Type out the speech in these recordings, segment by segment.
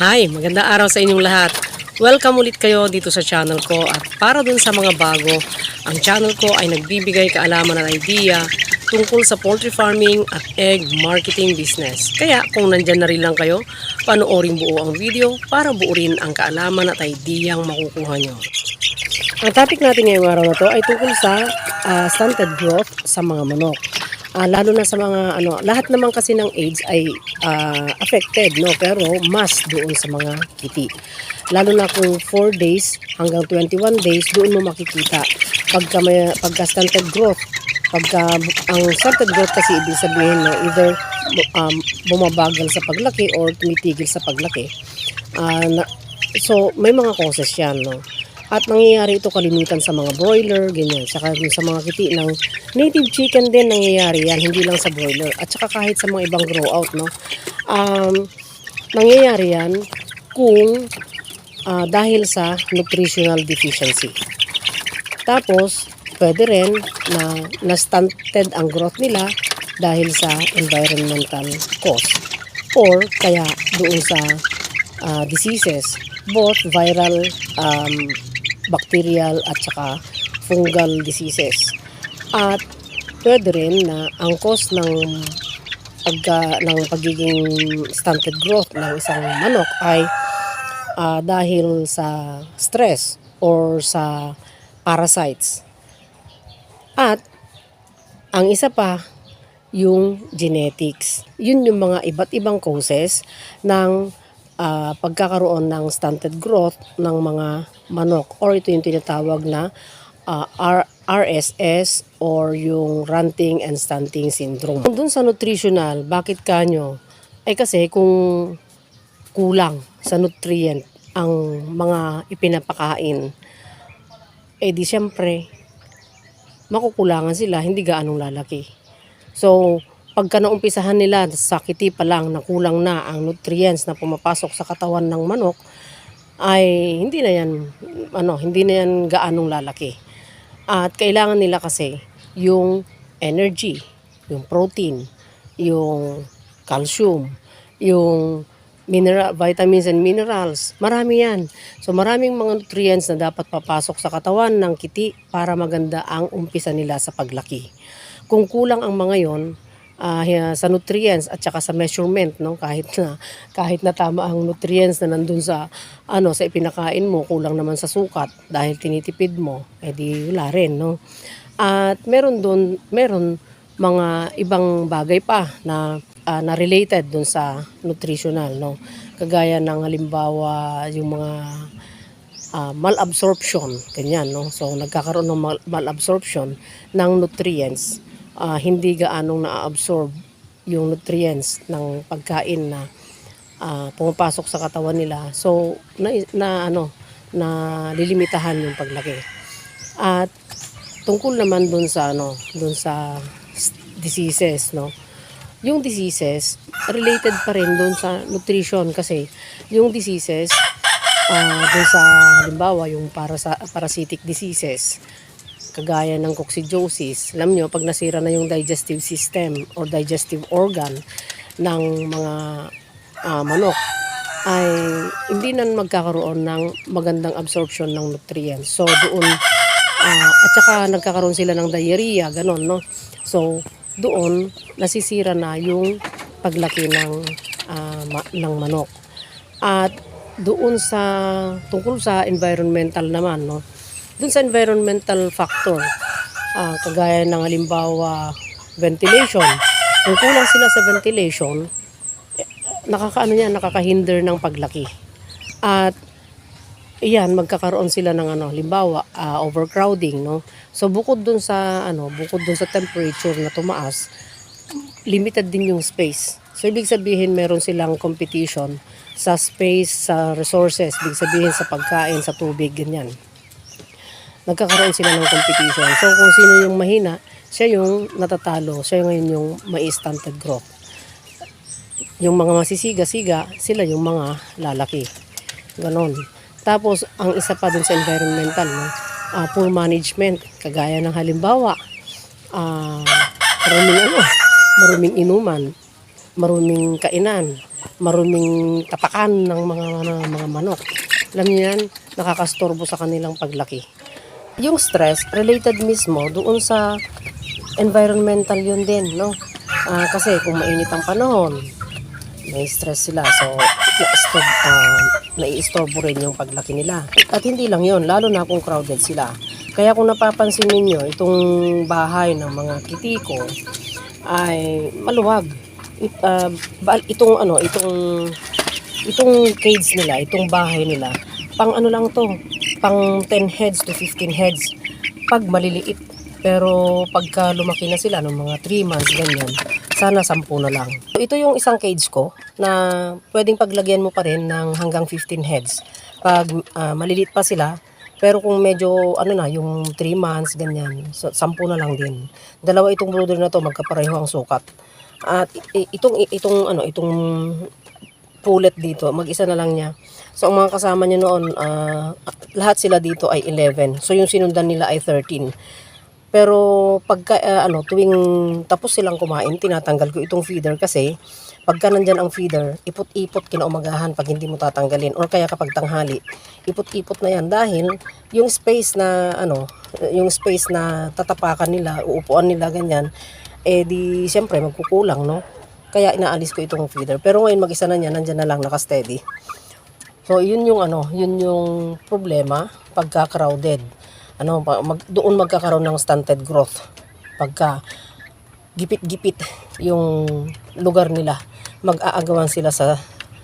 Hi, magandang araw sa inyong lahat. Welcome ulit kayo dito sa channel ko at para dun sa mga bago, ang channel ko ay nagbibigay kaalaman at idea tungkol sa poultry farming at egg marketing business. Kaya kung nandyan na rin lang kayo, panoorin buo ang video para buo rin ang kaalaman at ideyang makukuha nyo. Ang topic natin ngayong araw na to ay tungkol sa ah, stunted growth sa mga manok. Ah, lalo na sa mga ano, lahat naman kasi ng AIDS ay ah, affected, no? Pero mas doon sa mga kiti. Lalo na kung 4 days hanggang 21 days, doon mo makikita pagka may pagka stunted growth. Pagka ang stunted growth kasi ibig sabihin no, either um, bumabagal sa paglaki or tumitigil sa paglaki. Ah, na- so may mga causes 'yan, no? At nangyayari ito kalimitan sa mga broiler, ganyan. Saka sa mga kiti ng native chicken din nangyayari yan, hindi lang sa broiler. At saka kahit sa mga ibang grow out, no? Um, nangyayari yan kung ah, dahil sa nutritional deficiency. Tapos, pwede rin na na-stunted ang growth nila dahil sa environmental cause. Or kaya doon sa ah, diseases, both viral, um, bacterial at saka fungal diseases. At pwede rin na ang cause ng pagka, ng pagiging stunted growth ng isang manok ay ah, dahil sa stress or sa parasites. At ang isa pa, yung genetics. Yun yung mga iba't ibang causes ng ah, pagkakaroon ng stunted growth ng mga manok or ito yung tinatawag na ah, R- RSS or yung ranting and stunting syndrome. Doon sa nutritional, bakit kanyo? Ay kasi kung kulang sa nutrient ang mga ipinapakain, eh di syempre, makukulangan sila, hindi gaanong lalaki. So, pagka naumpisahan nila sa kiti pa lang na kulang na ang nutrients na pumapasok sa katawan ng manok, ay hindi na yan, ano, hindi na yan gaanong lalaki. At kailangan nila kasi yung energy, yung protein, yung calcium, yung mineral, vitamins and minerals. Marami yan. So maraming mga nutrients na dapat papasok sa katawan ng kiti para maganda ang umpisa nila sa paglaki. Kung kulang ang mga yon, hi- sa nutrients at saka sa measurement no? Kahit na kahit na tama ang nutrients na nandun sa ano sa ipinakain mo kulang naman sa sukat dahil tinitipid mo edi wala rin no? At meron doon meron mga ibang bagay pa na ah, na related doon sa nutritional no? Kagaya ng halimbawa yung mga ah, malabsorption ganyan no? So nagkakaroon ng mal- malabsorption ng nutrients ah, hindi gaanong na-absorb yung nutrients ng pagkain na ah, pumapasok sa katawan nila. So na, na ano na lilimitahan yung paglaki. At tungkol naman dun sa ano dun sa diseases no? Yung diseases related pa rin dun sa nutrition kasi yung diseases ah dun sa halimbawa yung para sa parasitic diseases kagaya ng coccidiosis alam nyo pag nasira na yung digestive system or digestive organ ng mga ah, manok ay hindi na magkakaroon ng magandang absorption ng nutrients so doon Ah, at saka nagkakaroon sila ng diarrhea, ganon, no? So, doon, nasisira na yung paglaki ng, ah, ma- ng manok. At doon sa, tungkol sa environmental naman, no? Doon sa environmental factor, ah, kagaya ng halimbawa, ventilation. Kung kulang sila sa ventilation, nakakaano yan, nakakahinder ng paglaki. At Iyan, magkakaroon sila ng ano, limbawa, ah, overcrowding, no? So bukod dun sa ano, bukod dun sa temperature na tumaas, limited din yung space. So ibig sabihin meron silang competition sa space, sa resources, ibig sabihin sa pagkain, sa tubig, ganyan. Nagkakaroon sila ng competition. So kung sino yung mahina, siya yung natatalo, siya ngayon yung may stunted growth. Yung mga masisiga-siga, sila yung mga lalaki. Ganon. Tapos, ang isa pa dun sa environmental, no? ah, poor management. Kagaya ng halimbawa, ah, maruming ano, maruming inuman, maruming kainan, maruming tapakan ng mga mga, mga manok. Alam niyo yan, nakakastorbo sa kanilang paglaki. Yung stress related mismo doon sa environmental yun din, no? Ah, kasi kung mainit ang panahon, may stress sila. So, na-stop, uh, nai-istorbo rin yung paglaki nila. At hindi lang yon lalo na kung crowded sila. Kaya kung napapansin ninyo, itong bahay ng mga kitiko ay maluwag. It, ah, ba- itong ano, itong itong cage nila, itong bahay nila, pang ano lang to, pang 10 heads to 15 heads pag maliliit. Pero pagka lumaki na sila ng mga 3 months, ganyan, sana 10 na lang. Ito yung isang cage ko na pwedeng paglagyan mo pa rin ng hanggang 15 heads. Pag ah, maliliit pa sila, pero kung medyo ano na, yung 3 months, ganyan, so, 10 na lang din. Dalawa itong brooder na to, magkapareho ang sukat. At itong itong ano, itong pulet dito, mag-isa na lang niya. So, ang mga kasama niya noon, ah, lahat sila dito ay 11. So, yung sinundan nila ay 13. Pero pagka ah, ano, tuwing tapos silang kumain, tinatanggal ko itong feeder kasi pagka nandyan ang feeder, ipot-ipot kinaumagahan pag hindi mo tatanggalin or kaya kapag tanghali, ipot-ipot na yan dahil yung space na ano, yung space na tatapakan nila, uupuan nila ganyan, eh di siyempre magkukulang, no? Kaya inaalis ko itong feeder. Pero ngayon mag-isa na niya, nandyan na lang naka-steady. So, yun yung ano, yun yung problema pagka crowded. Ano, mag, doon magkakaroon ng stunted growth. Pagka gipit-gipit yung lugar nila, mag-aagawan sila sa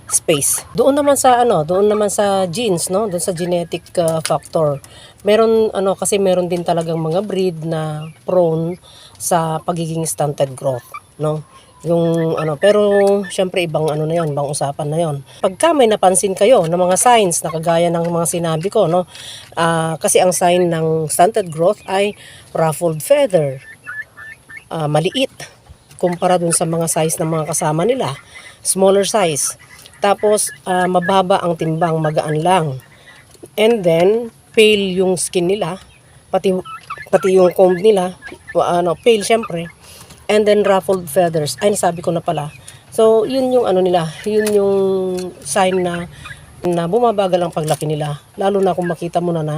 space. Doon naman sa ano, doon naman sa genes, no? Doon sa genetic uh, factor. Meron ano kasi meron din talagang mga breed na prone sa pagiging stunted growth, no? Yung ano, pero syempre ibang ano na 'yon, ibang usapan na 'yon. Pagka may napansin kayo ng mga signs na kagaya ng mga sinabi ko, no? Ah, kasi ang sign ng stunted growth ay ruffled feather, ah, maliit kumpara dun sa mga size ng mga kasama nila, smaller size. Tapos ah, mababa ang timbang, magaan lang. And then pale yung skin nila, pati pati yung comb nila, ano, pale syempre. And then ruffled feathers. Ay, nasabi ko na pala. So, yun yung ano nila, yun yung sign na na bumabagal ang paglaki nila. Lalo na kung makita mo na na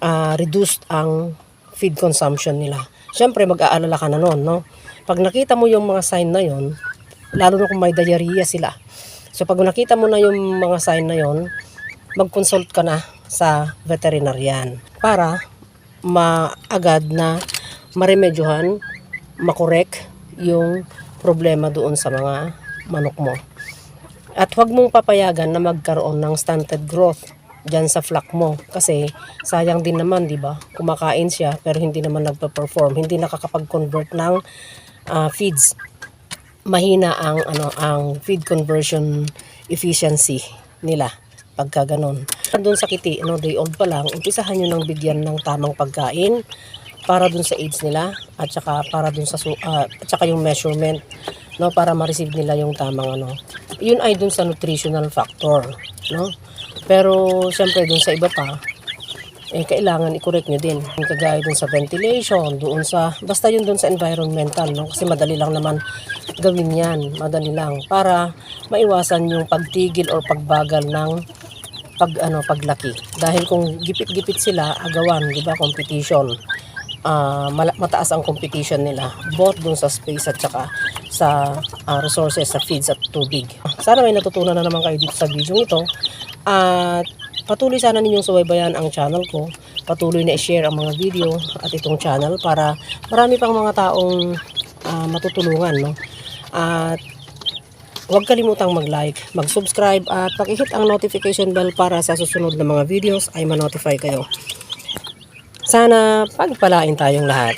ah, reduced ang feed consumption nila. Siyempre, mag-aalala ka na noon, no? Pag nakita mo yung mga sign na yon, lalo na kung may diarrhea sila. So, pag nakita mo na yung mga sign na yon, mag-consult ka na sa veterinarian para maagad na maremedyohan, makorek yung problema doon sa mga manok mo. At huwag mong papayagan na magkaroon ng stunted growth dyan sa flock mo. Kasi sayang din naman, di ba? Kumakain siya pero hindi naman nagpa-perform. Hindi nakakapag-convert ng ah, feeds. Mahina ang ano ang feed conversion efficiency nila pagka ganun. Doon sa kiti, no, day old pa lang, umpisahan nyo nang bigyan ng tamang pagkain para dun sa age nila at saka para dun sa ah, at saka yung measurement no para ma-receive nila yung tamang ano. Yun ay dun sa nutritional factor no? Pero syempre dun sa iba pa eh kailangan i-correct nyo din. Yung kagaya dun sa ventilation doon sa basta yun dun sa environmental no? Kasi madali lang naman gawin yan. Madali lang. Para maiwasan yung pagtigil or pagbagal ng pag ano paglaki. Dahil kung gipit-gipit sila agawan di ba competition mala- mataas ang competition nila both dun sa space at saka sa ah, resources sa feeds at tubig. Sana may natutunan na naman kayo dito sa video ito at patuloy sana ninyong subaybayan ang channel ko. Patuloy na i-share ang mga video at itong channel para marami pang mga taong ah, matutulungan no? At Huwag kalimutang mag-like, mag-subscribe at pag-hit ang notification bell para sa susunod na mga videos ay ma-notify kayo. Sana pagpalain tayong lahat.